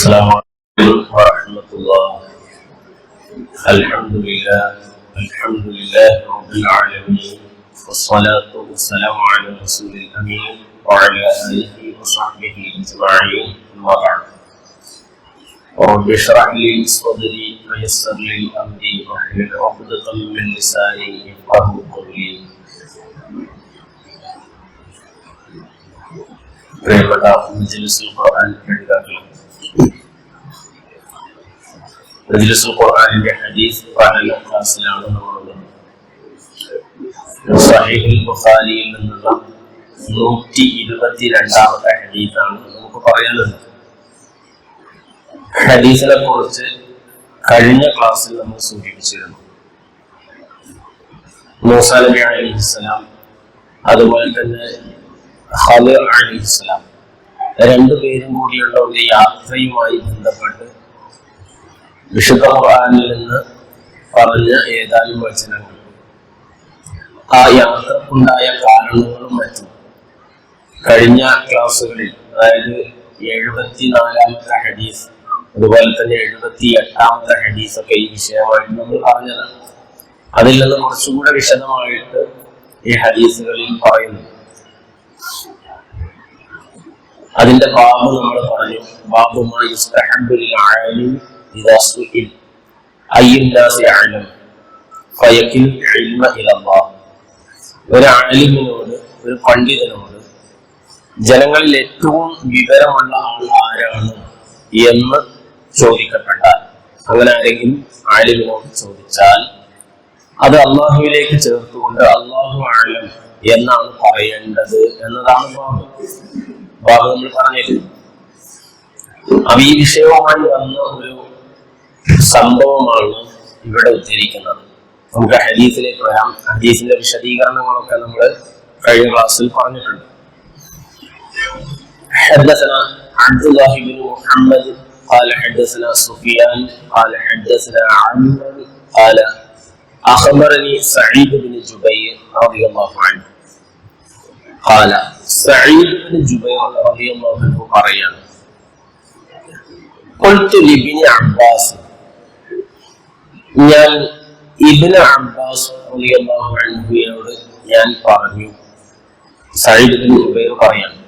السلام عليكم ورحمة الله الحمد لله الحمد لله رب العالمين والصلاة والسلام على رسول الأمين وعلى آله وصحبه أجمعين أما بعد رب اشرح لي صدري ويسر لي أمري واحلل عقدة من لساني يفقه قولي പ്രിയപ്പെട്ട മജ്ലിസുൽ ഖുർആൻ പഠിതാക്കളെ മജ്ലിസുൽ ഖുർആനിന്റെ ഹദീസ് പഠന ക്ലാസ്സിലാണ് നമ്മളുള്ളത് സഹീഹുൽ ബുഖാരിയിൽ നിന്നുള്ള നൂറ്റി ഇരുപത്തി രണ്ടാമത്തെ ഹദീസാണ് നമുക്ക് പറയാനുള്ളത് ഹദീസിനെ കുറിച്ച് കഴിഞ്ഞ ക്ലാസ്സിൽ നമ്മൾ സൂചിപ്പിച്ചിരുന്നു. മൂസാ നബി അലൈഹിസ്സലാം അതുപോലെ തന്നെ ഖദർ അലൈഹിസ്സലാം രണ്ടുപേരും കൂടിയുള്ള ഒരു യാത്രയുമായി ബന്ധപ്പെട്ട് വിശുദ്ധ ഖുർആനിൽ നിന്ന് പറഞ്ഞ ഏതാനും വചനങ്ങൾ. ആ യാത്രക്കുണ്ടായ കാരണങ്ങളും മറ്റും. കഴിഞ്ഞ ക്ലാസ്സുകളിൽ അതായത് എഴുപത്തിനാലാമത്തെ ഹദീസ് അതുപോലെ തന്നെ എഴുപത്തി എട്ടാമത്തെ ഹദീസ് ഒക്കെ ഈ വിഷയമായിട്ട് നമ്മൾ പറഞ്ഞതാണ്. അതിൽ നിന്ന് കുറച്ചുകൂടെ വിശദമായിട്ട് ഈ ഹദീസുകളിൽ പറയുന്നു. അതിന്റെ ബാബ് നമ്മൾ പറഞ്ഞു ബാബുമായി അയ്യുൻ നാസി അഅലം ഫയകിൽ ഇൽമ ഇലല്ലാഹ് ഒരു പണ്ഡിതനോട് ജനങ്ങളിൽ ഏറ്റവും വിവരമുള്ള ആൾ ആരാണ് എന്ന് ചോദിക്കപ്പെട്ടാൽ അങ്ങനെ ആരെങ്കിലും ആലിമിനോട് ചോദിച്ചാൽ അത് അള്ളാഹുവിലേക്ക് ചേർത്തുകൊണ്ട് അള്ളാഹു ആലം എന്നാണ് പറയേണ്ടത് എന്നതാണ് ബാബ് നമ്മൾ പറഞ്ഞിരുന്നു അപ്പൊ ഈ വിഷയവുമായി വന്ന ഒരു സംഭവമാണ് ഇവിടെ ഉദ്ധരിക്കുന്നത് നമുക്ക് ഹദീസിലേക്ക് വരാം ഹദീസിന്റെ വിശദീകരണങ്ങളൊക്കെ നമ്മൾ കഴിഞ്ഞ ക്ലാസ്സിൽ പറഞ്ഞിട്ടുണ്ട് حدثنا عبد الله بن محمد قال حدثنا سفيان قال حدثنا عمرو قال أخبرني سعيد بن جبير رضي الله عنه قال سعيد بن جبير رضي الله عنه قريان قلت لابن عباس ഞാൻ ഇബിന് അബ്ബാസ് അൻഹുയോട് ഞാൻ പറഞ്ഞു. ജുബൈർ പറയാണ്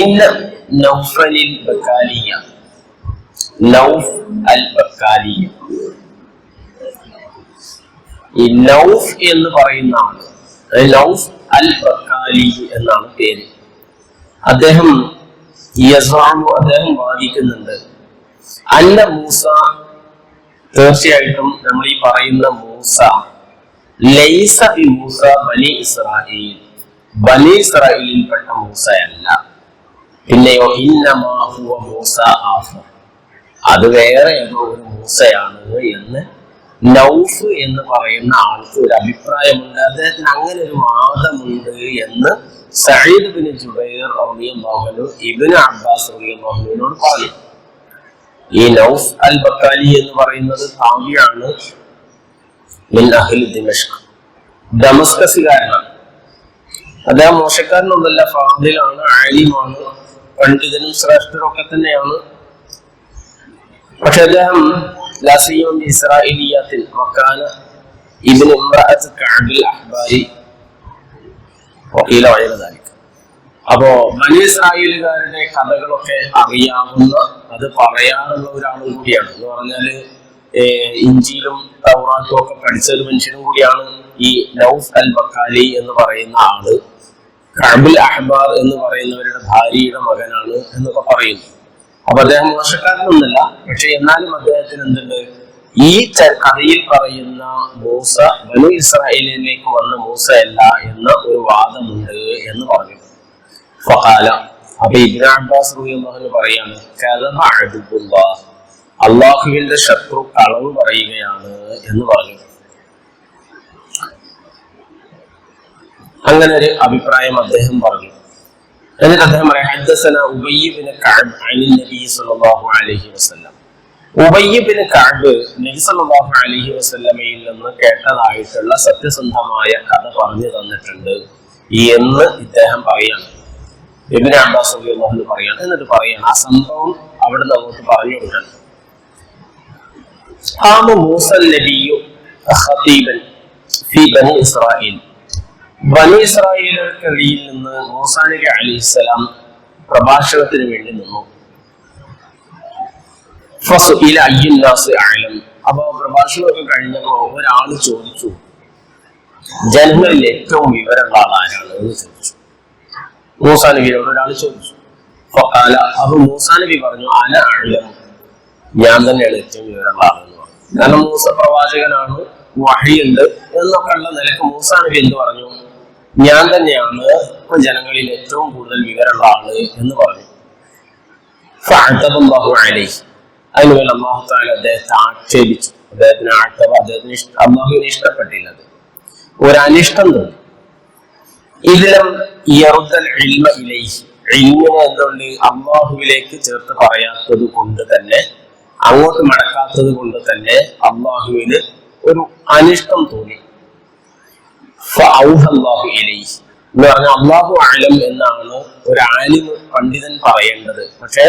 ഇന്ന നൗഫലിൽ ബക്കാലിയ നൗഫ് അൽ ബക്കാലിയ ഈ നൗഫ് എന്ന് പറയുന്ന ആൾ നൗഫ് അൽ ബക്കാലി എന്നാണ് പേര്. അദ്ദേഹം അദ്ദേഹം വാദിക്കുന്നുണ്ട് അല്ല മൂസ തീർച്ചയായിട്ടും നമ്മൾ ഈ പറയുന്ന മൂസ ലൈസ മൂസ ബലി ഇസ്രായേൽ. ബലി ഇസ്രായേലിൽപ്പെട്ട മൂസയല്ല. പിന്നെയോ ഇന്നമാ ഹുവ മൂസ ആഫർ അത് വേറെ ഏതോ ഒരു മൂസയാണ് എന്ന് നൗഫ് എന്ന് പറയുന്ന ആൾക്ക് ഒരു അഭിപ്രായമുണ്ട്. അദ്ദേഹത്തിന് അങ്ങനെ ഒരു വാദമുണ്ട് എന്ന് സയ്യിദ് ബിൻ ജുബൈർ റളിയല്ലാഹു ഇബ്നു അബ്ബാസ് റളിയല്ലാഹുവിനോട് പറഞ്ഞു. ഈ നൗഫ് അൽ ബക്കാലി എന്ന് പറയുന്നത് അഹ്ലി ദിമഷ്ക്. ഡമസ്കസുകാരനാണ് അദ്ദേഹം മോശക്കാരനൊന്നല്ല ഫാദിലാണ് ആലിമാണ് പണ്ഡിതനും ശ്രേഷ്ഠരൊക്കെ തന്നെയാണ്. പക്ഷെ അദ്ദേഹം ലാസിയും ഇസ്രായേലിയാത്തിൽ വക്കാന ഇബ്നു ഇംറഅത്ത് കാബിൽ അഹ്ബാരി വയലദാലിക അപ്പോ ബനി ഇസ്രായേലുകാരുടെ കഥകളൊക്കെ അറിയാവുന്ന അത് പറയാനുള്ള ഒരാളും കൂടിയാണ്. എന്ന് പറഞ്ഞാൽ ഇഞ്ചിയിലും തൗറാത്തും ഒക്കെ പഠിച്ച ഒരു മനുഷ്യനും കൂടിയാണ് ഈ നൌഫ് അൽ ബക്കാലി എന്ന് പറയുന്ന ആൾ. കഅബുൽ അഹ്ബാർ എന്ന് പറയുന്നവരുടെ ഭാര്യയുടെ മകനാണ് എന്നൊക്കെ പറയുന്നു. അപ്പൊ അദ്ദേഹം മോശക്കാരനൊന്നല്ല പക്ഷെ എന്നാലും അദ്ദേഹത്തിന് എന്തുണ്ട്? ഈ കഥയിൽ പറയുന്ന മൂസ ബനു ഇസ്രായേലിലേക്ക് വന്ന മൂസയല്ല എന്ന ഒരു വാദമുണ്ട് എന്ന് പറഞ്ഞു. ഫഖാല അപ്പൊ ഇബ്ന അബ്ബാസ് റളിയല്ലാഹു പറയാണ് കദബ അബ്ദുല്ലാഹ് അള്ളാഹുവിന്റെ ശത്രു കളവ് പറയുകയാണ് എന്ന് പറഞ്ഞു. അങ്ങനെ ഒരു അഭിപ്രായം അദ്ദേഹം പറഞ്ഞു. എന്നിട്ട് അദ്ദേഹം പറയാം ഹദ്ദസന ഉബയ്യബിന് കഅബ് അനിൽ നബി സല്ലല്ലാഹു അലൈഹി വസല്ലം. ഉബയ്യബിന് നബി സല്ലല്ലാഹു അലൈഹി വസല്ലമയിൽ നിന്ന് കേട്ടതായിട്ടുള്ള സത്യസന്ധമായ കഥ പറഞ്ഞു തന്നിട്ടുണ്ട് എന്ന് ഇദ്ദേഹം പറയാണ്. ഇബിന് അബ്ബാസ് എന്ന് പറയാണ് എന്നിട്ട് പറയാണ് ആ സംഭവം അവിടെ നിന്ന് അങ്ങോട്ട് പറഞ്ഞു കൊടുക്കണം قام موسى النبي خطيبا في بني إسرائيل ബനി ഇസ്രായേലർക്കിടയിൽ നിന്ന് മൂസാ നബി അലിസ്സലാം പ്രഭാഷണത്തിന് വേണ്ടി നിന്നു ഫസുഇല അയ്യുന്നാസ് അഅലം അപ്പൊ പ്രഭാഷണമൊക്കെ കഴിഞ്ഞപ്പോ ഒരാൾ ചോദിച്ചു ജനങ്ങളിൽ ഏറ്റവും വിവരമുള്ള ആൾ ആരാണ് എന്ന് ചോദിച്ചു മൂസാ നബിയോട് ഒരാൾ ചോദിച്ചു. അപ്പൊ മൂസാ നബി പറഞ്ഞു അന ഞാൻ തന്നെയാണ് ഏറ്റവും വിവരമുള്ള ആളെന്ന് പറഞ്ഞു. കാരണം മൂസ പ്രവാചകനാണ് വഹിയുണ്ട് എന്നൊക്കെ ഉള്ള നിലയ്ക്ക് മൂസാ നബി എന്ത് പറഞ്ഞു? ഞാൻ തന്നെയാണ് ജനങ്ങളിൽ ഏറ്റവും കൂടുതൽ വിവരമുള്ള ആൾ എന്ന് പറഞ്ഞു. അലൈഹി. അതിനുവേണ്ടി അള്ളാഹു താല അദ്ദേഹത്തെ ആക്ഷേപിച്ചു. അദ്ദേഹത്തിന് ആട്ടവ അദ്ദേഹത്തിന് അള്ളാഹുവിന് ഇഷ്ടപ്പെട്ടില്ല ഒരു അനിഷ്ടം തോന്നി. ഇതിലും എന്തുകൊണ്ട് അള്ളാഹുവിലേക്ക് ചേർത്ത് പറയാത്തത് കൊണ്ട് തന്നെ അങ്ങോട്ട് മടക്കാത്തത് കൊണ്ട് തന്നെ അള്ളാഹുവിന് ഒരു അനിഷ്ടം തോന്നി. ഫൗഹല്ലാഹു ഇലൈഹി. എന്ന് പറഞ്ഞാൽ അള്ളാഹു അലം എന്നാണ് ഒരു ആലിമ് പണ്ഡിതൻ പറയേണ്ടത്. പക്ഷെ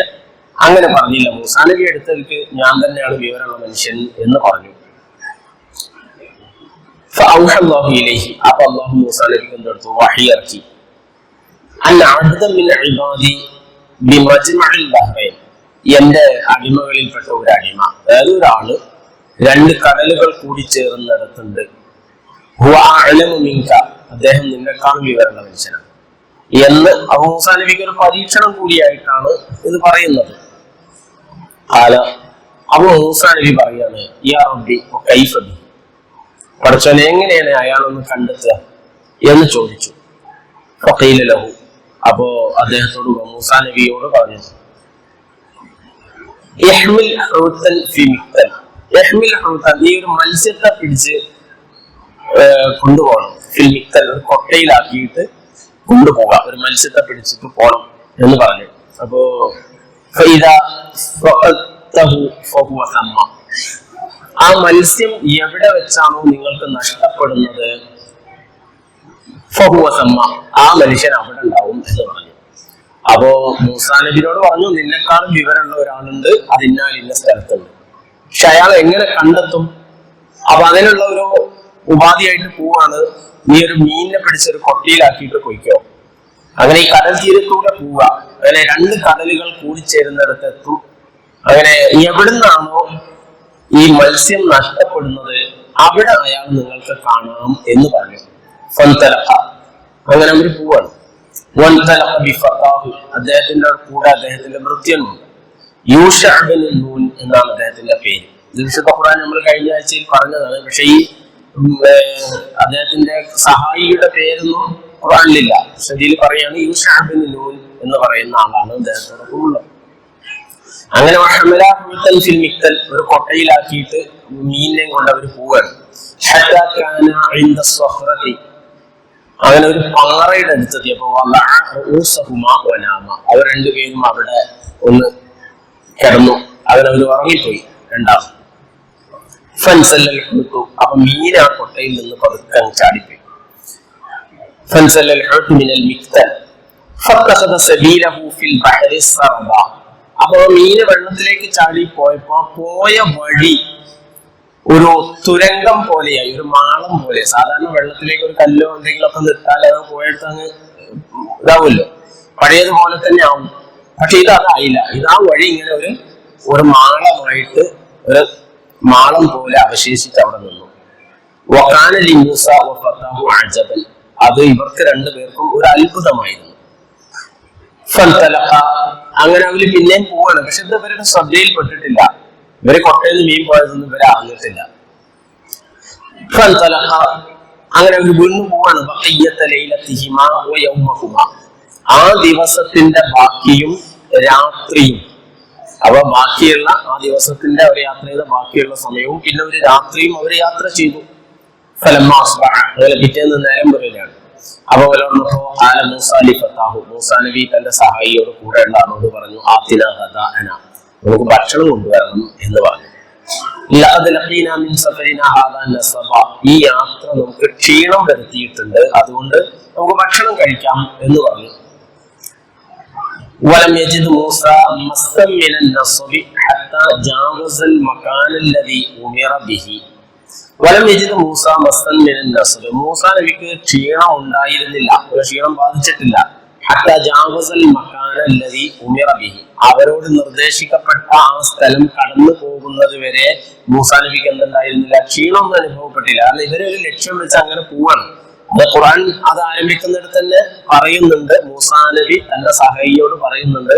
അങ്ങനെ പറഞ്ഞില്ല. മൂസാനബി എടുത്തവർക്ക് ഞാൻ തന്നെയാണ് വിവരമുള്ള മനുഷ്യൻ എന്ന് പറഞ്ഞു. അപ്പൊ അള്ളാഹു മൂസ എന്റെ അടിമകളിൽപ്പെട്ട ഒരു അടിമ അതായത് ഒരാൾ രണ്ട് കടലുകൾ കൂടി ചേർന്നിടത്തുണ്ട്. അദ്ദേഹം നിന്നെക്കാൾ വിവരമുള്ള മനുഷ്യനാണ്. എന്ന് അബൂ മൂസാ നബിക്ക് ഒരു പരീക്ഷണം കൂടിയായിട്ടാണ് ഇത് പറയുന്നത്. നബി പറയാണ് യാ റബ്ബി ബി പഠിച്ചോനെ എങ്ങനെയാണ് അയാളൊന്ന് കണ്ടെത്തുക എന്ന് ചോദിച്ചു. ഫഖീല ലഹു. അപ്പോ അദ്ദേഹത്തോട് മൂസാ നബിയോട് പറഞ്ഞു ഈ ഒരു മത്സ്യത്തെ പിടിച്ച് കൊണ്ടുപോകണം. ഫിൽമിക്തൽ ഒരു കൊട്ടയിലാക്കിയിട്ട് കൊണ്ടുപോകാം ഒരു മത്സ്യത്തെ പിടിച്ചിട്ട് പോകണം എന്ന് പറഞ്ഞു. അപ്പോ. ആ മത്സ്യം എവിടെ വെച്ചാണോ നിങ്ങൾക്ക് നഷ്ടപ്പെടുന്നത്? ഫഹുവസമ്മ ആ മനുഷ്യൻ അവിടെ ഉണ്ടാവും എന്ന് പറഞ്ഞു. അപ്പോ മൂസാ നബിനോട് പറഞ്ഞു നിന്നെക്കാളും വിവരമുള്ള ഒരാളുണ്ട് അതിനാൽ ഇന്ന സ്ഥലത്തുണ്ട്. പക്ഷെ അയാൾ എങ്ങനെ കണ്ടെത്തും? അപ്പൊ അതിനുള്ള ഒരു ഉപാധിയായിട്ട് പോവാണ്. നീ ഒരു മീനിനെ പിടിച്ചൊരു കൊട്ടിയിലാക്കിയിട്ട് പൊയ്ക്കോ. അങ്ങനെ ഈ കടൽ തീരത്തൂടെ പോവുക. അങ്ങനെ രണ്ട് കടലുകൾ കൂടിച്ചേരുന്നിടത്ത് എത്തും അങ്ങനെ എവിടുന്നാണോ ഈ മത്സ്യം നഷ്ടപ്പെടുന്നത് അവിടെ അയാൾ നിങ്ങൾക്ക് കാണാം എന്ന് പറഞ്ഞു. അങ്ങനെ അവർ പോവാണ്. അദ്ദേഹത്തിന്റെ കൂടെ അദ്ദേഹത്തിന്റെ ഭൃത്യനുണ്ട് യൂഷബിൻ നൂൻ എന്നാണ് അദ്ദേഹത്തിന്റെ പേര്. ദിവസത്തെ വിശുദ്ധ നമ്മൾ കഴിഞ്ഞ ആഴ്ചയിൽ പറഞ്ഞതാണ്. പക്ഷെ ഈ അദ്ദേഹത്തിന്റെ സഹായിയുടെ പേരൊന്നും ഖുറാനിലില്ല ശ്രദ്ധയിൽ പറയാണ് യൂഷഅബിൻ നൂൻ എന്ന് പറയുന്ന ആളാണ് അദ്ദേഹത്തോടൊപ്പം ഉള്ളത്. അങ്ങനെ ഒരു കൊട്ടയിലാക്കിയിട്ട് മീനിനെ കൊണ്ട് അവർ പോവാണ്. അങ്ങനെ ഒരു പാറയുടെ അടുത്തെത്തിയപ്പോ. അവർ രണ്ടുപേരും അവിടെ ഒന്ന് കിടന്നു. അവരവർ ഉറങ്ങിപ്പോയി രണ്ടാമത് ഫൻസല്ലൽ കൊടുത്തു അപ്പൊ മീൻ ആ കൊട്ടയിൽ നിന്ന് പതുക്കെ അങ്ങ് ചാടിപ്പോയി. ഫൻസല്ലൽ മിനൽ മിക്തൽ ഫത്തഖദ സബീലഹു ഫിൽ ബഹരി സർബ. അപ്പൊ മീന് വെള്ളത്തിലേക്ക് ചാടി പോയപ്പോ പോയ വഴി ഒരു തുരങ്കം പോലെയായി ഒരു മാളം പോലെ. സാധാരണ വെള്ളത്തിലേക്ക് ഒരു കല്ലോ എന്തെങ്കിലും ഒക്കെ നിർത്താൽ അത് പോയെടുത്ത് അങ്ങ് ഇതാവുമല്ലോ. പഴയതുപോലെ തന്നെ ആവും. പക്ഷെ ഇത് അതായില്ല. ഇതാ വഴി ഇങ്ങനെ ഒരു ഒരു മാളമായിട്ട് ഒരു മാളം പോലെ അവശേഷിച്ച് അവിടെ നിന്നു. വക്കാനലി ലിമൂസ വഫത്താഹു അജബൻ. അത് ഇവർക്ക് രണ്ടുപേർക്കും ഒരു അത്ഭുതമായിരുന്നു. അങ്ങനെ അവർ പിന്നെയും പോവാണ് പക്ഷെ ഇത് ഇവരുടെ ശ്രദ്ധയിൽപ്പെട്ടിട്ടില്ല ഇവർ കൊട്ടയിൽ നിന്ന് മീൻ പോയതൊന്നും ഇവരെ അറിഞ്ഞിട്ടില്ല. അങ്ങനെ അവർ വീണ്ടും പോവാണ്. ആ ദിവസത്തിന്റെ ബാക്കിയും രാത്രിയും അപ്പൊ ബാക്കിയുള്ള ആ ദിവസത്തിന്റെ അവർ യാത്ര ചെയ്ത ബാക്കിയുള്ള സമയവും പിന്നെ ഒരു രാത്രിയും അവർ യാത്ര ചെയ്തു ഫലം. അതുപോലെ പിറ്റേന്ന് നേരം വരികയാണ് അപ്പൊ വലർന്നപ്പോ ആല മൂസ അലി ഫത്താഹു മൂസാ നബി തന്റെ സഹായിയോട് കൂടെ ഉണ്ടാകുന്നോട് പറഞ്ഞു ആത്തിന ഹദാഅന നമുക്ക് ഭക്ഷണം കൊണ്ടുവരണം എന്ന് പറഞ്ഞു ലഖദ് ലഖീന മിൻ സഫരിന ഹാദാ നസബ. ഈ യാത്ര നമുക്ക് ക്ഷീണം വരുത്തിയിട്ടുണ്ട് അതുകൊണ്ട് നമുക്ക് ഭക്ഷണം കഴിക്കാം എന്ന് പറഞ്ഞു ولم يجد موسى مسا من النصب حتى جاوز المكان الذي أمر به വലം മൂസ മസ്തൻ മിനൻ നസ്ബ് മൂസ നബിക്ക് ക്ഷീണം ഉണ്ടായിരുന്നില്ല. ഒരു ക്ഷീണം ബാധിച്ചിട്ടില്ല. അവരോട് നിർദ്ദേശിക്കപ്പെട്ട ആ സ്ഥലം കടന്നു പോകുന്നത് വരെ മൂസ നബിക്ക് എന്തുണ്ടായിരുന്നില്ല? ക്ഷീണമൊന്നും അനുഭവപ്പെട്ടില്ല. കാരണം ഇവരെ ഒരു ലക്ഷ്യം വെച്ച് അങ്ങനെ പോവാണ്. അത് ഖുർആൻ അത് ആരംഭിക്കുന്നിടത്ത് തന്നെ പറയുന്നുണ്ട്. മൂസാ നബി തന്റെ സഹയോട് പറയുന്നുണ്ട്.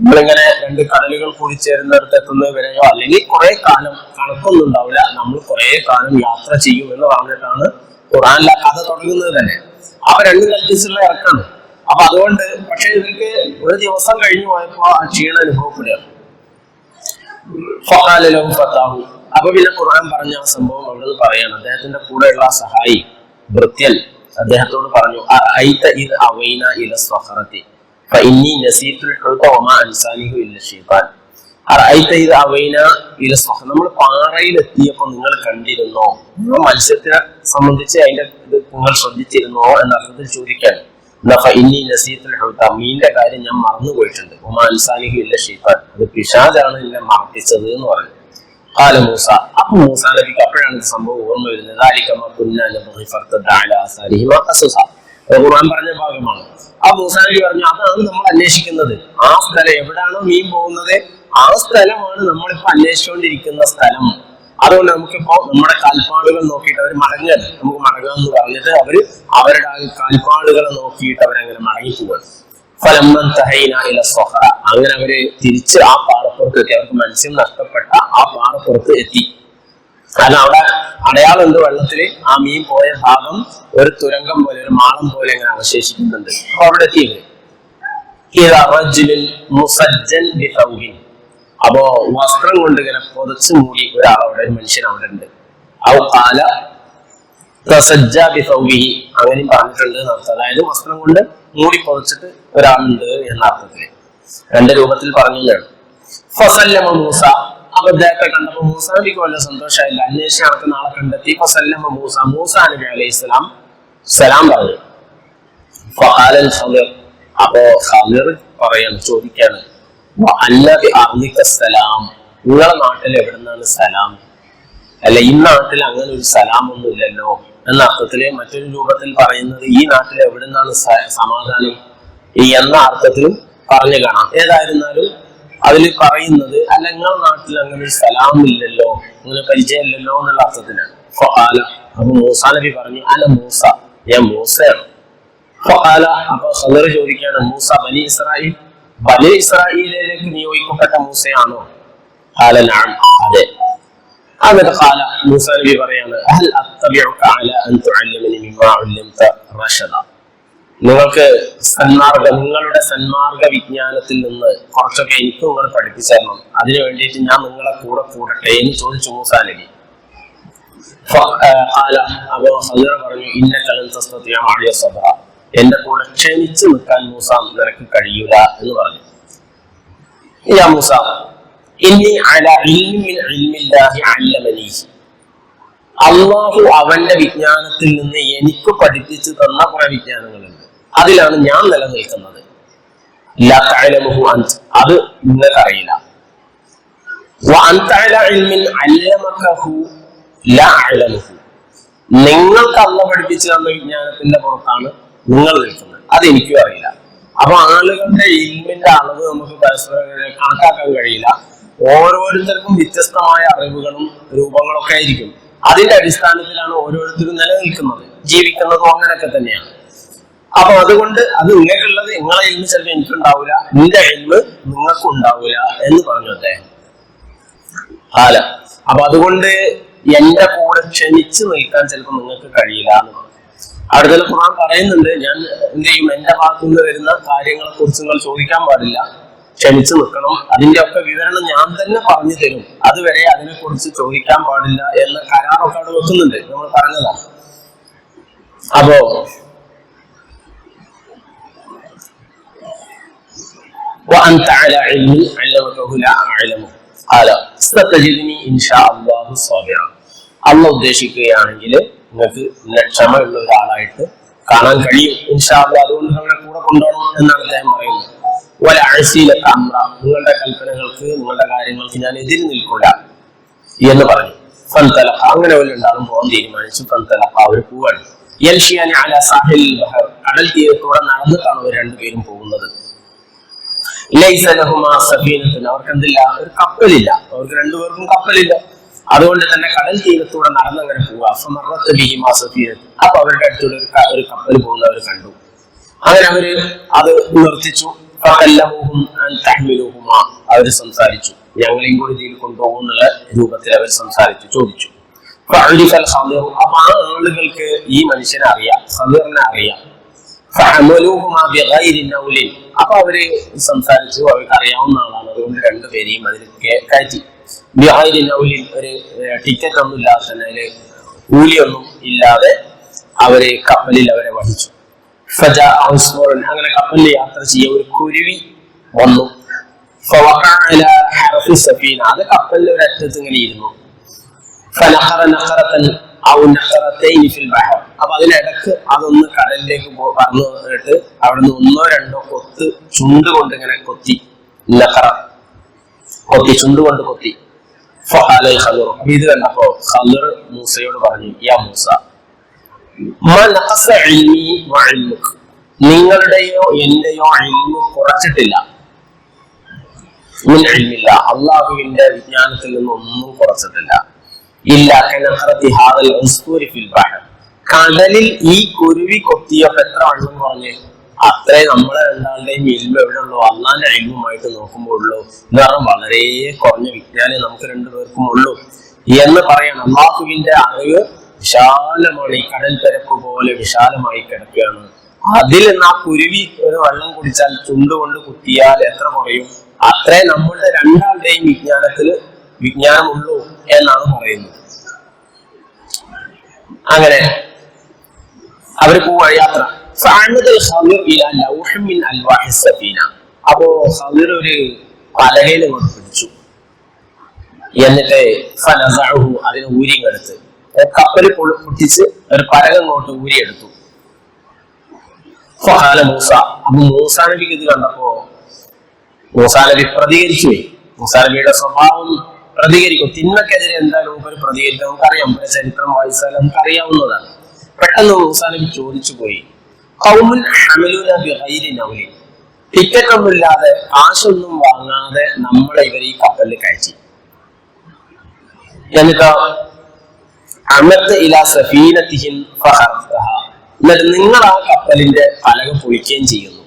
നമ്മളിങ്ങനെ രണ്ട് കടലുകൾ കൂടി ചേരുന്നിടത്ത് എത്തുന്നത് വരെയോ അല്ലെങ്കിൽ കുറെ കാലം കണക്കൊന്നും ഉണ്ടാവില്ല നമ്മൾ കുറെ കാലം യാത്ര ചെയ്യും എന്ന് പറഞ്ഞിട്ടാണ് ഖുറാനിലെ കഥ തുടങ്ങുന്നത് തന്നെ. അവ രണ്ട് കൽപ്പിച്ചുള്ള ഇറക്കാണ്. അപ്പൊ അതുകൊണ്ട് പക്ഷെ ഇവർക്ക് ഒരു ദിവസം കഴിഞ്ഞു പോയപ്പോ ആ ക്ഷീണം അനുഭവപ്പെടുകയാണ് ഫത്താവും അപ്പൊ പിന്നെ ഖുർആൻ പറഞ്ഞ ആ സംഭവം അവിടെ പറയാണ്. അദ്ദേഹത്തിന്റെ കൂടെയുള്ള ആ സഹായി ഭൃത്യൻ അദ്ദേഹത്തോട് പറഞ്ഞു ഇത് അവൈന ഇല സ്വഹറത്തി ഫഇന്നി نسيت الحوت وما അൻസാനിഹു إلا الشيطان. നമ്മൾ പാറയിൽ എത്തിയപ്പോൾ നിങ്ങൾ കണ്ടിരുന്നോ? മത്സ്യത്തിനെ സംബന്ധിച്ച് അതിന്റെ ഇത് നിങ്ങൾ ശ്രദ്ധിച്ചിരുന്നോ എന്ന അർത്ഥത്തിൽ ചോദിക്കാൻ. മീന്റെ കാര്യം ഞാൻ മറന്നുപോയിട്ടുണ്ട്. ഒമാ അൻസാനിഹു ഇല്ല ഷെയ്ത്താൻ അത് പിശാജാണ് എന്നെ മറപ്പിച്ചത് എന്ന് പറഞ്ഞു. കാല മൂസ. അപ്പൊ മൂസ നബിക്ക് അപ്പോഴാണ് സംഭവം ഓർമ്മ വരുന്നത്. ഖുർആൻ പറഞ്ഞ ഭാഗമാണ്. ആ മൂസ പറഞ്ഞു അതാണ് നമ്മൾ അന്വേഷിക്കുന്നത്. ആ സ്ഥലം എവിടെയാണോ മീൻ പോകുന്നത് ആ സ്ഥലമാണ് നമ്മളിപ്പോ അന്വേഷിച്ചുകൊണ്ടിരിക്കുന്ന സ്ഥലം. അതുകൊണ്ട് നമുക്കിപ്പോ നമ്മുടെ കാൽപ്പാടുകൾ നോക്കിയിട്ട് അവർ മടങ്ങാൻ നമുക്ക് മടങ്ങാം എന്ന് പറഞ്ഞിട്ട് അവർ അവരുടെ കാൽപ്പാടുകളെ നോക്കിയിട്ട് അവരങ്ങനെ മടങ്ങി പോവാണ് ഫലമ്മൻ അങ്ങനെ അവർ തിരിച്ച് ആ പാറപ്പുറത്ത് എത്തി അവർക്ക് മത്സ്യം നഷ്ടപ്പെട്ട ആ പാറപ്പുറത്ത് എത്തി. കാരണം അവിടെ അടയാളമുണ്ട് വെള്ളത്തിൽ ആ മീൻ പോയ ഭാഗം ഒരു തുരങ്കം പോലെ ഒരു മാളം പോലെ ഇങ്ങനെ അവശേഷിക്കുന്നുണ്ട്. അപ്പൊ അവിടെ ബിതൗബിൻ അപ്പോ വസ്ത്രം കൊണ്ട് ഇങ്ങനെ പുതച്ച് മൂടി ഒരാൾ അവിടെ ഒരു മനുഷ്യൻ അവിടെ ഉണ്ട്. ഔ തസജ്ജ അങ്ങനെയും പറഞ്ഞിട്ടുണ്ട് അതായത് വസ്ത്രം കൊണ്ട് മൂടി പുതച്ചിട്ട് ഒരാളുണ്ട് എന്ന അർത്ഥത്തിൽ രണ്ട് രൂപത്തിൽ പറഞ്ഞു മൂസ. അപ്പൊ അദ്ദേഹത്തെ കണ്ടപ്പോ മൂസ നബിക്ക് വല്ല സന്തോഷമായില്ല. അന്വേഷിച്ച് നടക്കുന്ന ആളെ കണ്ടെത്തി. ഫസല്ലമ മൂസ മൂസ നബി അലൈഹി സ്വലാം സലാം പറഞ്ഞു. അപ്പോ ഖാലിർ പറയാണ് ചോദിക്കാണ്. സലാം. നിങ്ങളെ നാട്ടിൽ എവിടുന്നാണ് സലാം? അല്ല ഈ നാട്ടിൽ അങ്ങനെ ഒരു സലാം ഒന്നും ഇല്ലല്ലോ എന്ന അർത്ഥത്തിൽ മറ്റൊരു രൂപത്തിൽ പറയുന്നത് ഈ നാട്ടിൽ എവിടുന്നാണ് സമാധാനം? എന്ന അർത്ഥത്തിലും പറഞ്ഞു കാണാം. ഏതായിരുന്നാലും അതിൽ പറയുന്നത് അല്ല നാട്ടിൽ അങ്ങനെ ഇല്ലല്ലോ അങ്ങനെ പരിചയമില്ലല്ലോ എന്നുള്ള അർത്ഥത്തിലാണ്. ഫആല അപ്പൊ മൂസ നബി പറഞ്ഞു അല്ല മൂസ ഞാൻ മൂസയാണ്. ഫഹാല അപ്പൊ ഖദർ ചോദിക്കുകയാണ് മൂസ ബലി ഇസ്രായേൽ ബലി ഇസ്രായേലിലേക്ക് നിയോഗിക്കപ്പെട്ട മൂസയാണോ? ഖാല നഅം അതെ. എന്നിട്ട് ഖാല മൂസ നബി പറയാണ് അൽ അത്തബിഉക അല അൻ തുഅല്ലിമനി മിമ്മാ ഉല്ലിംത റഷദ നിങ്ങൾക്ക് സന്മാർഗ നിങ്ങളുടെ സന്മാർഗ വിജ്ഞാനത്തിൽ നിന്ന് കുറച്ചൊക്കെ എനിക്ക് നിങ്ങൾ പഠിപ്പിച്ചു തരണം അതിനു വേണ്ടിയിട്ട് ഞാൻ നിങ്ങളെ കൂടെ കൂടട്ടെ എന്ന് ചോദിച്ചു മൂസാലി അപ്പോ പറഞ്ഞു ഇന്ന കലൻ തസ്തത്തിയ സഭ എന്റെ കൂടെ ക്ഷണിച്ചു നിൽക്കാൻ മൂസ നിനക്ക് കഴിയൂല എന്ന് പറഞ്ഞു. യാ മൂസ ഇന്നി ഇൽമില്ലാഹി അള്ളാഹു അവന്റെ വിജ്ഞാനത്തിൽ നിന്ന് എനിക്ക് പഠിപ്പിച്ചു തന്ന കുറെ വിജ്ഞാനങ്ങളുണ്ട്. അതിലാണ് ഞാൻ നിലനിൽക്കുന്നത്. അത് നിങ്ങൾക്കറിയില്ല. നിങ്ങൾക്ക് അന്ന് പഠിപ്പിച്ചു തന്ന വിജ്ഞാനത്തിന്റെ പുറത്താണ് നിങ്ങൾ നിൽക്കുന്നത്. അത് എനിക്കും അറിയില്ല. അപ്പൊ ആളുകളുടെ ഇൽമിന്റെ അളവ് നമുക്ക് പരസ്പരം കണക്കാക്കാൻ കഴിയില്ല. ഓരോരുത്തർക്കും വ്യത്യസ്തമായ അറിവുകളും രൂപങ്ങളൊക്കെ ആയിരിക്കും. അതിന്റെ അടിസ്ഥാനത്തിലാണ് ഓരോരുത്തരും നിലനിൽക്കുന്നത്. ജീവിക്കുന്നതും അങ്ങനെയൊക്കെ തന്നെയാണ്. അപ്പൊ അതുകൊണ്ട് അത് നിങ്ങൾക്കുള്ളത് നിങ്ങളെ ഇൽമ് ചിലപ്പോൾ എനിക്കുണ്ടാവില്ല നിന്റെ ഇൽമ് നിങ്ങൾക്കും ഉണ്ടാവില്ല എന്ന് പറഞ്ഞോട്ടെ ആല. അപ്പൊ അതുകൊണ്ട് എന്റെ കൂടെ ക്ഷണിച്ചു നിൽക്കാൻ ചിലപ്പോൾ നിങ്ങൾക്ക് കഴിയില്ല എന്ന് പറഞ്ഞു. ചില ഖുർആൻ പറയുന്നുണ്ട് ഞാൻ എന്ത് ചെയ്യും? എന്റെ ഭാഗത്തു നിന്ന് വരുന്ന കാര്യങ്ങളെ കുറിച്ച് നിങ്ങൾ ചോദിക്കാൻ പാടില്ല. ക്ഷണിച്ചു നിൽക്കണം. അതിന്റെ ഒക്കെ വിവരണം ഞാൻ തന്നെ പറഞ്ഞു തരും. അതുവരെ അതിനെ കുറിച്ച് ചോദിക്കാൻ പാടില്ല എന്ന കരാറൊക്കെ അവിടെ വെക്കുന്നുണ്ട്. നമ്മൾ പറഞ്ഞതാണ് അപ്പോ وأنت على علم علمته لا أعلمه قال ستجدني إن شاء الله صابرا അള്ള ഉദ്ദേശിക്കുകയാണെങ്കിൽ നിങ്ങൾക്ക് എന്നെ ക്ഷമയുള്ള ഒരാളായിട്ട് കാണാൻ കഴിയും ഇൻഷാ അള്ളാ അതുകൊണ്ട് നമ്മളെ കൂടെ കൊണ്ടുപോകണം എന്നാണ് അദ്ദേഹം പറയുന്നത് വല അഴസീലക്ക അമ്ര നിങ്ങളുടെ കൽപ്പനകൾക്ക് നിങ്ങളുടെ കാര്യങ്ങൾക്ക് ഞാൻ എതിര് നിൽക്കൂല എന്ന് പറഞ്ഞു ഫന്തലഖ അങ്ങനെ വല്ല ഉണ്ടാകും പോകാൻ തീരുമാനിച്ചു ഫന്തലഖ അവർ പോവാണ് യൽഷിയാനി അല സാഹിൽ ബഹർ കടൽ തീരത്തൂടെ നടന്നിട്ടാണ് അവർ രണ്ടുപേരും പോകുന്നത് ലൈസ ലഹുമാ സഫീനത്തുൻ അവർക്ക് എന്തില്ല ഒരു കപ്പലില്ല. അവർക്ക് രണ്ടുപേർക്കും കപ്പലില്ല. അതുകൊണ്ട് തന്നെ കടൽ തീരത്തൂടെ നടന്നങ്ങനെ സഫീനത്ത് അപ്പൊ അവരുടെ അടുത്തൂടെ ഒരു കപ്പൽ പോകുന്ന പോകുന്നവർ കണ്ടു. അങ്ങനെ അവർ അത് നിർത്തിച്ചു. അവർ സംസാരിച്ചു. ഞങ്ങളെയും കൂടി ഇതിൽ കൊണ്ടുപോകും എന്നുള്ള രൂപത്തിൽ അവർ സംസാരിച്ചു ചോദിച്ചു. അപ്പൊ ആ ആളുകൾക്ക് ഈ മനുഷ്യനെ അറിയാം സദീറിനെ അറിയാം. അവർ സംസാരിച്ചു അവർക്ക് അറിയാവുന്ന ആളാണ് അതുകൊണ്ട് രണ്ടുപേരെയും അതിൽ കയറ്റി ബിഹാരി നൗലിൻ ഒരു ടിക്കറ്റ് ഒന്നും ഇല്ലാതെ തന്നെ അതിൽ കൂലിയൊന്നും ഇല്ലാതെ അവരെ കപ്പലിൽ അവരെ വഹിച്ചു ഫജ. അങ്ങനെ കപ്പലിൽ യാത്ര ചെയ്യ ഒരു കുരുവി വന്നു. അത് കപ്പലിന്റെ ഒരറ്റത്ത് ഇങ്ങനെ ഇരുന്നു അപ്പൊ അതിനിടക്ക് അതൊന്ന് കടലിലേക്ക് പറന്നു വന്നിട്ട് അവിടുന്ന് ഒന്നോ രണ്ടോ കൊത്ത് ചുണ്ട് കൊണ്ട് ഇങ്ങനെ കൊത്തി. നഹറ. കൊത്തി ചുണ്ട് കൊണ്ട് കൊത്തി ഇത് കണ്ടപ്പോ ഹലർ മൂസയോട് പറഞ്ഞു യാ മൂസ നിങ്ങളുടെയോ എന്റെയോ അഴിമു കുറച്ചിട്ടില്ല. അള്ളാഹുവിന്റെ വിജ്ഞാനത്തിൽ നിന്നൊന്നും കുറച്ചിട്ടില്ല. കടലിൽ ഈ കുരുവി കൊത്തിയപ്പോ എത്ര വണ്ണം കുറഞ്ഞ് അത്രേ നമ്മളെ രണ്ടാളുടെയും ഇൽമ എവിടെ ഉള്ളൂ അള്ളാന്റെ ഇൽമുമായിട്ട് നോക്കുമ്പോൾ ഉള്ളൂ. എന്ന് പറഞ്ഞാൽ വളരെ കുറഞ്ഞ വിജ്ഞാനം നമുക്ക് രണ്ടുപേർക്കും ഉള്ളൂ. എന്ന് പറയണം. അള്ളാഹുവിന്റെ അറിവ് വിശാലമാണ്. ഈ കടൽ തിരക്ക് പോലെ വിശാലമായി കിടക്കുകയാണ്. അതിൽ നിന്ന് ആ കുരുവി ഒരു വെള്ളം കുടിച്ചാൽ ചുണ്ടുകൊണ്ട് കുത്തിയാൽ എത്ര കുറയും? അത്രേ നമ്മളുടെ രണ്ടാളുടെയും വിജ്ഞാനത്തിൽ വിജ്ഞാനമുള്ളൂ. എന്നാണ് പറയുന്നത്. അങ്ങനെ അവർ പോവാ അപ്പോ ഖദിർ ഒരു പലകയിൽ കൊണ്ട് പിടിച്ചു. എന്നിട്ട് അതിന് ഊരിങ്ങെടുത്ത് കപ്പൽ പൊട്ടിച്ച് ഒരു പലക കൊണ്ട് ഊരിയെടുത്തു. ഫഹാല മൂസ. അപ്പൊ മൂസാ ഇത് കണ്ടപ്പോ മൂസാ നബി പ്രതികരിച്ചു മൂസാനബിയുടെ മൂസാ നബിയുടെ സ്വഭാവം പ്രതികരിക്കും. തിന്മക്കെതിരെ എന്തായാലും നമുക്കൊരു പ്രതികരിക്കും നമുക്കറിയാം നമ്മുടെ ചരിത്രം വായിച്ചാൽ നമുക്ക് അറിയാവുന്നതാണ് പെട്ടെന്ന് മൂസാനബി ചോദിച്ചു പോയി. ബിഗൈരി നൗലി. ടിക്കറ്റ് ഒന്നും ഇല്ലാതെ കാശൊന്നും വാങ്ങാതെ നമ്മളെ ഇവർ ഈ കപ്പലിൽ കയറ്റി. സഫീനത്തിഹിൻ എന്നിട്ട് നിങ്ങൾ ആ കപ്പലിന്റെ പലക പൊളിക്കുകയും ചെയ്യുന്നു.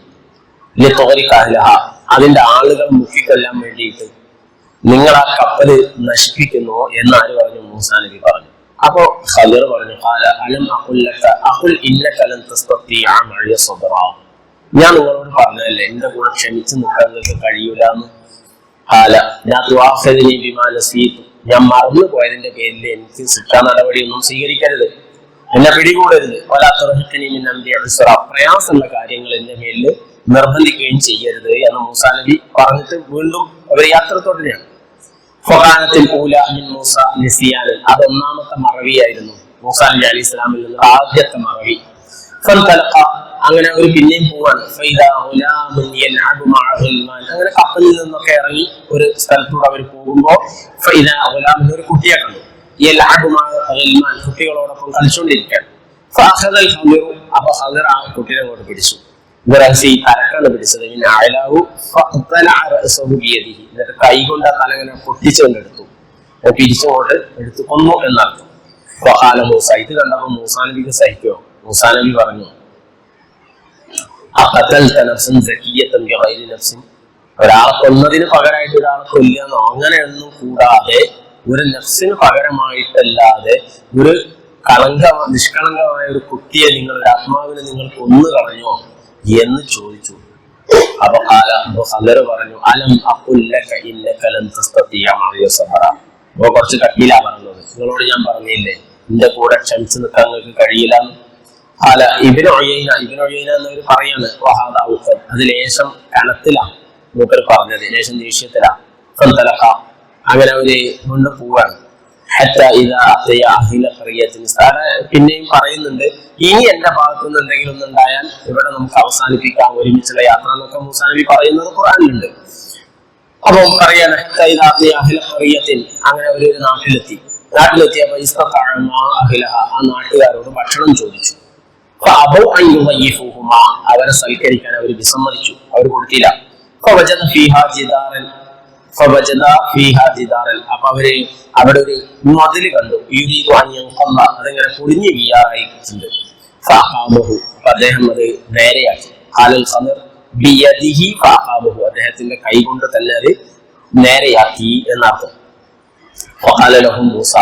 അതിന്റെ ആളുകൾ മുക്കിക്കൊല്ലാൻ വേണ്ടിയിട്ട് നിങ്ങൾ ആ കപ്പൽ നശിപ്പിക്കുന്നു എന്ന് പറഞ്ഞു? മൂസാ നബി പറഞ്ഞു. അപ്പോ ഖദർ പറഞ്ഞു അലം അഖുൽ ലൻ ഞാൻ നിങ്ങളോട് പറഞ്ഞതല്ലേ എന്റെ കൂടെ ക്ഷമിച്ചു നിൽക്കാൻ നിങ്ങൾക്ക് കഴിയൂല നസീതു. ഞാൻ മറന്നു പോയതിന്റെ പേരിൽ എനിക്ക് ശിക്ഷാ നടപടിയൊന്നും സ്വീകരിക്കരുത്. എന്നെ പിടികൂടരുത്. ഒലാത്തുറഹിക്കനി പ്രയാസമുള്ള കാര്യങ്ങൾ എന്റെ മേലിൽ നിർബന്ധിക്കുകയും ചെയ്യരുത് എന്ന് മൂസാ നബി പറഞ്ഞിട്ട് വീണ്ടും അവർ യാത്ര തുടരുകയാണ് ഫൊഹാനത്തിൽ ഊല മൂസ നിസിയാനൻ അത് ഒന്നാമത്തെ മറവിയായിരുന്നു. മൂസാ നബി അലി ഇസ്ലാമിൽ നിന്ന് ആദ്യത്തെ മറവി. അങ്ങനെ ഒരു പിന്നെയും പോവാണ്. അങ്ങനെ കപ്പലിൽ നിന്നൊക്കെ ഇറങ്ങി ഒരു സ്ഥലത്തൂടെ അവർ പോകുമ്പോ ഫൈദാ ഒരു കുട്ടിയെ കണ്ടു. കുട്ടികളോടൊപ്പം കളിച്ചുകൊണ്ടിരിക്കുകയാണ് അപ്പൊ ഹദർ ആ കുട്ടീനെ അങ്ങോട്ട് പിടിച്ചു. ഇബ്രാഹിം ഈ തലക്കാണ് പിടിച്ചത്. എന്നിട്ട് കൈ കൊണ്ട് ആ തല ഇങ്ങനെ പൊട്ടിച്ചുകൊണ്ട് എടുത്തു. അത് എടുത്തു കൊന്നു എന്നർത്ഥം. ഫഹാല മൂസ ഇത് കണ്ടപ്പോ മൂസാ നബിക്ക് സഹിക്കോ മൂസാ നബി പറഞ്ഞു ഒരാളെ കൊന്നതിന് പകരമായിട്ട് ഒരാളെ കൊല്ലുന്നു അങ്ങനെയൊന്നും കൂടാതെ ഒരു നഫ്സിന് പകരമായിട്ടല്ലാതെ ഒരു കളങ്ക നിഷ്കളങ്കമായ ഒരു കുട്ടിയെ നിങ്ങൾ ഒരു ആത്മാവിനെ നിങ്ങൾ കൊന്നു കളഞ്ഞോ എന്ന് ചോദിച്ചു. അപ്പൊ പറഞ്ഞു അലം കുറച്ച് കട്ടിയിലാ പറഞ്ഞത്. നിങ്ങളോട് ഞാൻ പറഞ്ഞില്ലേ എന്റെ കൂടെ ക്ഷമിച്ചു നിൽക്കാൻ നിങ്ങൾക്ക് കഴിയില്ല അല ഇബിന് ഒയ്യന എന്നവർ പറയാണ് വഹാദ അത് ലേശം കനത്തിലാണ് മൂപ്പർ പറഞ്ഞത് ലേശം ദേഷ്യത്തിലാണ് അങ്ങനെ അവർ കൊണ്ട് പോവാണ്. പിന്നെയും പറയുന്നുണ്ട് ഇനി എന്റെ ഭാഗത്തു നിന്ന് എന്തെങ്കിലും ഉണ്ടായാൽ ഇവിടെ നമുക്ക് അവസാനിപ്പിക്കാം ഒരുമിച്ചുള്ള യാത്ര എന്നൊക്കെ മൂസാനബി പറയുന്നത് ഖുറാനിലുണ്ട് അപ്പം പറയാണ് അഹിലഹറിയത്തിൽ അങ്ങനെ അവർ ഒരു നാട്ടിലെത്തി. നാട്ടിലെത്തിയപ്പോ ഇസ്തത്താഴമാ അഹിലഹ ആ നാട്ടുകാരോട് ഭക്ഷണം ചോദിച്ചു. അപ്പൊ അബോ അവരെ സൽക്കരിക്കാൻ അവർ വിസമ്മതിച്ചു. അവർ കൊടുത്തില്ല. അപ്പൊ അവർ അവിടെ ഒരു മതിൽ കണ്ടു. അതിങ്ങനെ പൊളിഞ്ഞു വീയാറായിട്ടുണ്ട് അദ്ദേഹത്തിന്റെ കൈ കൊണ്ട് തന്നെ അത് നേരെയാക്കി എന്നർത്ഥം മൂസ.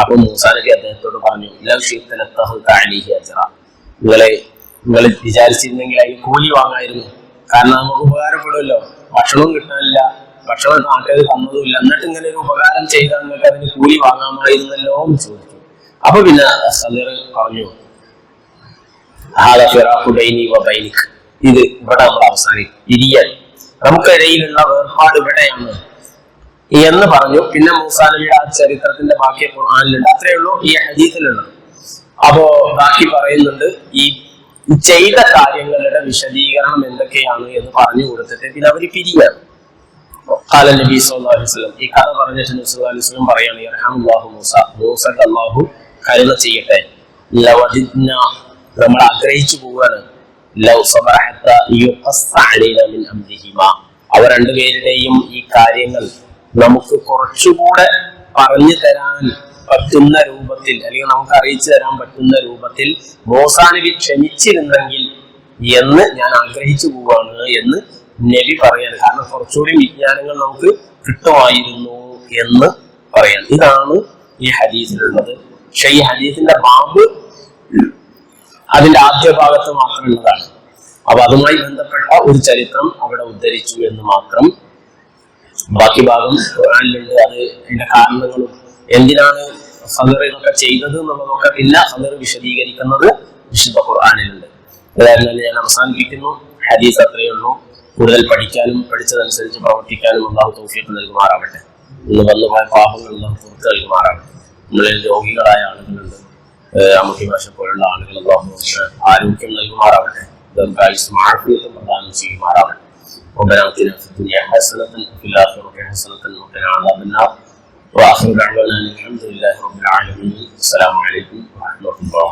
അപ്പൊ മൂസ അദ്ദേഹത്തോട് പറഞ്ഞു നിങ്ങളെ നിങ്ങൾ വിചാരിച്ചിരുന്നെങ്കിൽ അതിന് കൂലി വാങ്ങായിരുന്നു. കാരണം നമുക്ക് ഉപകാരപ്പെടുമല്ലോ. ഭക്ഷണവും കിട്ടാനില്ല. ഭക്ഷണം നാട്ടുകാർ തന്നതുമില്ല എന്നിട്ട് ഇങ്ങനെ ഒരു ഉപകാരം ചെയ്താൽ നിങ്ങൾക്ക് അതിന് കൂലി വാങ്ങാമായിരുന്നല്ലോ എന്ന് ചോദിച്ചു. അപ്പൊ പിന്നെ സദർ പറഞ്ഞു "ഹാദ ഫിറാഖു ബൈനി വ ഇത് ഇവിടെ നമ്മൾ അവസാനിക്കും ഇരിയാൻ നമുക്കിടയിലുള്ള വേർപാട് ഇവിടെയാണ് എന്ന് പറഞ്ഞു. പിന്നെ മൂസാനബിയുടെ ആ ചരിത്രത്തിന്റെ ബാക്കി ഖുർആാനിലുണ്ട്. അത്രയേ ഉള്ളൂ ഈ ഹദീസിലുള്ളത്. അപ്പോ ബാക്കി പറയുന്നുണ്ട് ഈ ചെയ്ത കാര്യങ്ങളുടെ വിശദീകരണം എന്തൊക്കെയാണ്? എന്ന് പറഞ്ഞു കൊടുത്തിട്ട് പിന്നെ അവർ പിരിയാണ്. قال النبي صلى الله عليه وسلم ഈ കഥ പറഞ്ഞിട്ട് നബി സല്ലല്ലാഹു അലൈഹി വസല്ലം പറയാണ് യർഹമുല്ലാഹു മൂസ മൂസക്ക് അല്ലാഹു കരുണ ചെയ്യട്ടെ ലവദിദ്ന നമ്മൾ ആഗ്രഹിച്ചു പോവാണ് ലൗ സബറ ഹത്ത യുഖസ്സ അലൈന മിൻ അംരിഹിമാ അവർ രണ്ടുപേരുടെയും ഈ കാര്യങ്ങൾ നമുക്ക് കുറച്ചുകൂടെ പറഞ്ഞു തരാൻ പറ്റുന്ന രൂപത്തിൽ അല്ലെങ്കിൽ നമുക്ക് അറിയിച്ചു തരാൻ പറ്റുന്ന രൂപത്തിൽ മോസാനബി ക്ഷമിച്ചിരുന്നെങ്കിൽ എന്ന് ഞാൻ ആഗ്രഹിച്ചു പോവാണ് എന്ന് നബി പറയാൻ. കാരണം കുറച്ചുകൂടി വിജ്ഞാനങ്ങൾ നമുക്ക് കിട്ടുമായിരുന്നു എന്ന് പറയാൻ. ഇതാണ് ഈ ഹദീസിലുള്ളത്. പക്ഷെ ഈ ഹദീസിന്റെ ബാബ് അതിന്റെ ആദ്യ ഭാഗത്ത് മാത്രമുള്ളതാണ് അപ്പൊ അതുമായി ബന്ധപ്പെട്ട ഒരു ചരിത്രം അവിടെ ഉദ്ധരിച്ചു എന്ന് മാത്രം ബാക്കി ഭാഗം ഖുറാനിലുണ്ട് അത് അതിന്റെ കാരണങ്ങളും എന്തിനാണ് സദർ ഇതൊക്കെ ചെയ്തത് എന്നുള്ളതൊക്കെ പിന്നെ സദർ വിശദീകരിക്കുന്നത് വിശുദ്ധ ഖുർആാനിലുണ്ട്. ഏതായാലും ഞാൻ അവസാനിപ്പിക്കുന്നു. ഹദീസ് അത്രയേ ഉള്ളൂ. കൂടുതൽ പഠിക്കാനും പഠിച്ചതനുസരിച്ച് പ്രവർത്തിക്കാനും അള്ളാഹു തൗഫീഖ് നൽകുമാറാവട്ടെ ഇന്ന് വന്നു പോയ പാപങ്ങൾ അള്ളാഹു പുറത്ത് നൽകുമാറാവട്ടെ നമ്മളിൽ രോഗികളായ ആളുകളുണ്ട് അമുഖി ഭാഷ പോലുള്ള ആളുകൾ അള്ളാഹു നമുക്ക് ആരോഗ്യം നൽകുമാറാവട്ടെ ദീർഘായുസ്സും ആഫിയത്തും പ്രദാനം ചെയ്യുമാറാവട്ടെ ربنا اتنا في الدنيا حسنة وفي الآخرة حسنة وقنا عذاب النار وآخر دعوانا أن الحمد لله رب العالمين السلام عليكم ورحمة الله